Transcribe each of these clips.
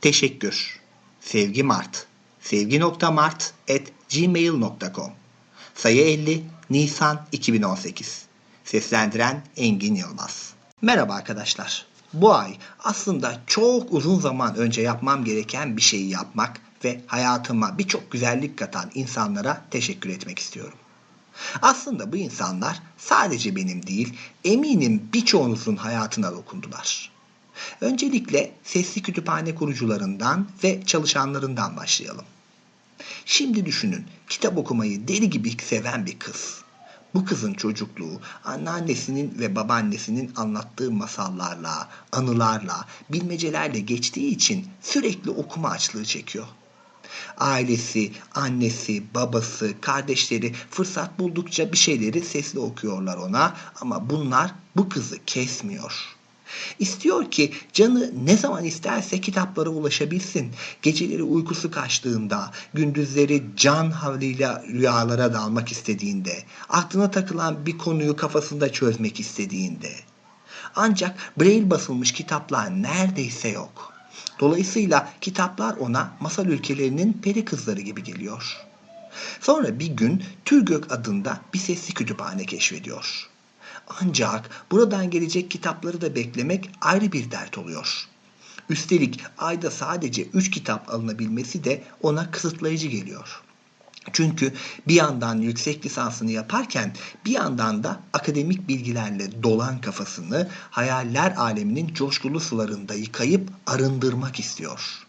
Teşekkür. Sevgi Mart. Sevgi.mart at gmail.com Sayı 50 Nisan 2018 Seslendiren Engin Yılmaz Merhaba arkadaşlar. Bu ay aslında çok uzun zaman önce yapmam gereken bir şeyi yapmak ve hayatıma birçok güzellik katan insanlara teşekkür etmek istiyorum. Aslında bu insanlar sadece benim değil, eminim birçoğunuzun hayatına dokundular. Öncelikle sesli kütüphane kurucularından ve çalışanlarından başlayalım. Şimdi düşünün, kitap okumayı deli gibi seven bir kız. Bu kızın çocukluğu anneannesinin ve babaannesinin anlattığı masallarla, anılarla, bilmecelerle geçtiği için sürekli okuma açlığı çekiyor. Ailesi, annesi, babası, kardeşleri fırsat buldukça bir şeyleri sesli okuyorlar ona ama bunlar bu kızı kesmiyor. İstiyor ki canı ne zaman isterse kitaplara ulaşabilsin. Geceleri uykusu kaçtığında, gündüzleri can havliyle rüyalara dalmak istediğinde, aklına takılan bir konuyu kafasında çözmek istediğinde. Ancak braille basılmış kitaplar neredeyse yok. Dolayısıyla kitaplar ona masal ülkelerinin peri kızları gibi geliyor. Sonra bir gün Türgök adında bir sesli kütüphane keşfediyor. Ancak buradan gelecek kitapları da beklemek ayrı bir dert oluyor. Üstelik ayda sadece 3 kitap alınabilmesi de ona kısıtlayıcı geliyor. Çünkü bir yandan yüksek lisansını yaparken bir yandan da akademik bilgilerle dolan kafasını hayaller aleminin coşkulu sularında yıkayıp arındırmak istiyor.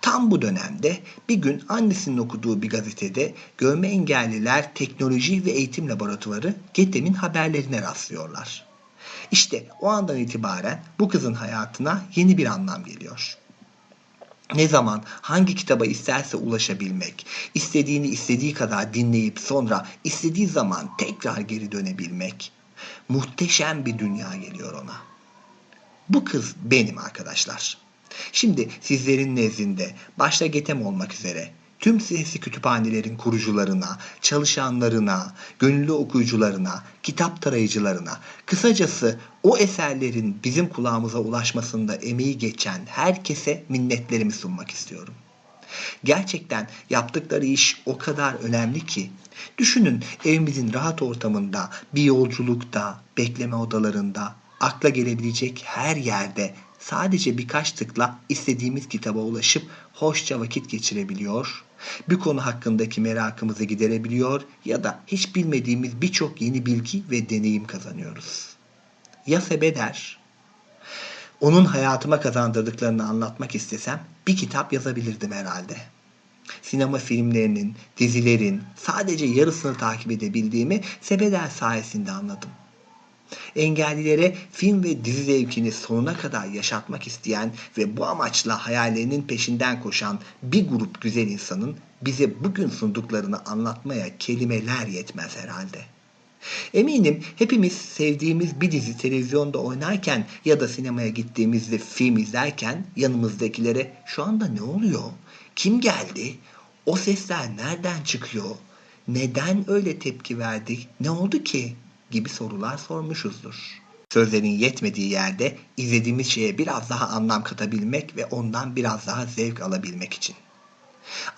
Tam bu dönemde bir gün annesinin okuduğu bir gazetede Görme Engelliler Teknoloji ve Eğitim Laboratuvarı GETEM'in haberlerine rastlıyorlar. İşte o andan itibaren bu kızın hayatına yeni bir anlam geliyor. Ne zaman hangi kitaba isterse ulaşabilmek, istediğini istediği kadar dinleyip sonra istediği zaman tekrar geri dönebilmek. Muhteşem bir dünya geliyor ona. Bu kız benim arkadaşlar. Şimdi sizlerin nezdinde başta Getem olmak üzere tüm sesli kütüphanelerin kurucularına, çalışanlarına, gönüllü okuyucularına, kitap tarayıcılarına, kısacası o eserlerin bizim kulağımıza ulaşmasında emeği geçen herkese minnetlerimi sunmak istiyorum. Gerçekten yaptıkları iş o kadar önemli ki. Düşünün evimizin rahat ortamında, bir yolculukta, bekleme odalarında, akla gelebilecek her yerde sadece birkaç tıkla istediğimiz kitaba ulaşıp hoşça vakit geçirebiliyor, bir konu hakkındaki merakımızı giderebiliyor ya da hiç bilmediğimiz birçok yeni bilgi ve deneyim kazanıyoruz. Ya Sebeder? Onun hayatıma kazandırdıklarını anlatmak istesem bir kitap yazabilirdim herhalde. Sinema filmlerinin, dizilerin sadece yarısını takip edebildiğimi Sebeder sayesinde anladım. Engellilere film ve dizi zevkini sonuna kadar yaşatmak isteyen ve bu amaçla hayallerinin peşinden koşan bir grup güzel insanın bize bugün sunduklarını anlatmaya kelimeler yetmez herhalde. Eminim hepimiz sevdiğimiz bir dizi televizyonda oynarken ya da sinemaya gittiğimizde film izlerken yanımızdakilere şu anda ne oluyor? Kim geldi? O sesler nereden çıkıyor? Neden öyle tepki verdik? Ne oldu ki? Gibi sorular sormuşuzdur. Sözlerin yetmediği yerde izlediğimiz şeye biraz daha anlam katabilmek ve ondan biraz daha zevk alabilmek için.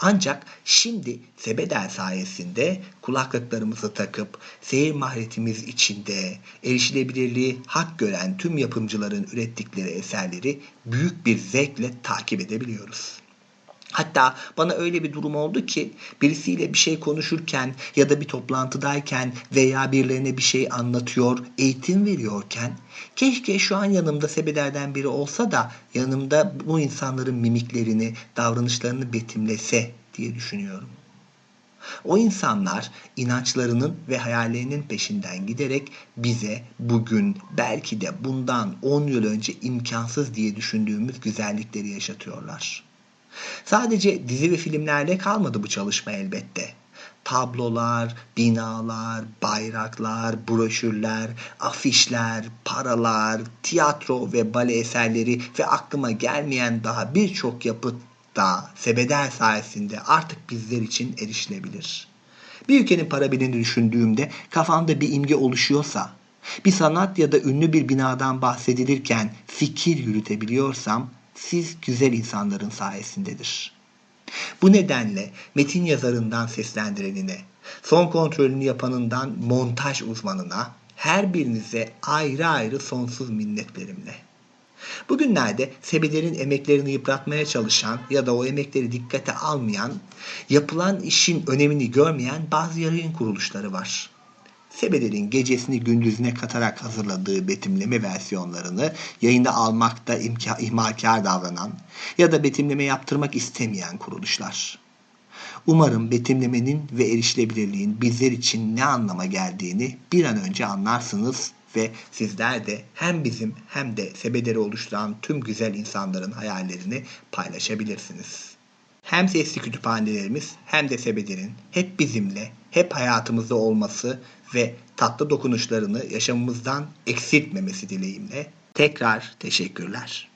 Ancak şimdi Sebeder sayesinde kulaklıklarımızı takıp seyir maharetimiz içinde erişilebilirliği hak gören tüm yapımcıların ürettikleri eserleri büyük bir zevkle takip edebiliyoruz. Hatta bana öyle bir durum oldu ki birisiyle bir şey konuşurken ya da bir toplantıdayken veya birilerine bir şey anlatıyor, eğitim veriyorken keşke şu an yanımda sebelerden biri olsa da yanımda bu insanların mimiklerini, davranışlarını betimlese diye düşünüyorum. O insanlar inançlarının ve hayallerinin peşinden giderek bize bugün belki de bundan 10 yıl önce imkansız diye düşündüğümüz güzellikleri yaşatıyorlar. Sadece dizi ve filmlerle kalmadı bu çalışma elbette. Tablolar, binalar, bayraklar, broşürler, afişler, paralar, tiyatro ve bale eserleri ve aklıma gelmeyen daha birçok yapıt da Sebeder sayesinde artık bizler için erişilebilir. Bir ülkenin para birini düşündüğümde kafamda bir imge oluşuyorsa, bir sanat ya da ünlü bir binadan bahsedilirken fikir yürütebiliyorsam siz güzel insanların sayesindedir. Bu nedenle metin yazarından seslendirenine, son kontrolünü yapanından montaj uzmanına her birinize ayrı ayrı sonsuz minnetlerimle. Bugünlerde sebelerin emeklerini yıpratmaya çalışan ya da o emekleri dikkate almayan, yapılan işin önemini görmeyen bazı yayın kuruluşları var. Sebelerin gecesini gündüzüne katarak hazırladığı betimleme versiyonlarını yayında almakta imka- ihmalkar davranan ya da betimleme yaptırmak istemeyen kuruluşlar. Umarım betimlemenin ve erişilebilirliğin bizler için ne anlama geldiğini bir an önce anlarsınız ve sizler de hem bizim hem de sebeleri oluşturan tüm güzel insanların hayallerini paylaşabilirsiniz. Hem sesli kütüphanelerimiz hem de sebelerin hep bizimle, hep hayatımızda olması ve tatlı dokunuşlarını yaşamımızdan eksiltmemesi dileğimle tekrar teşekkürler.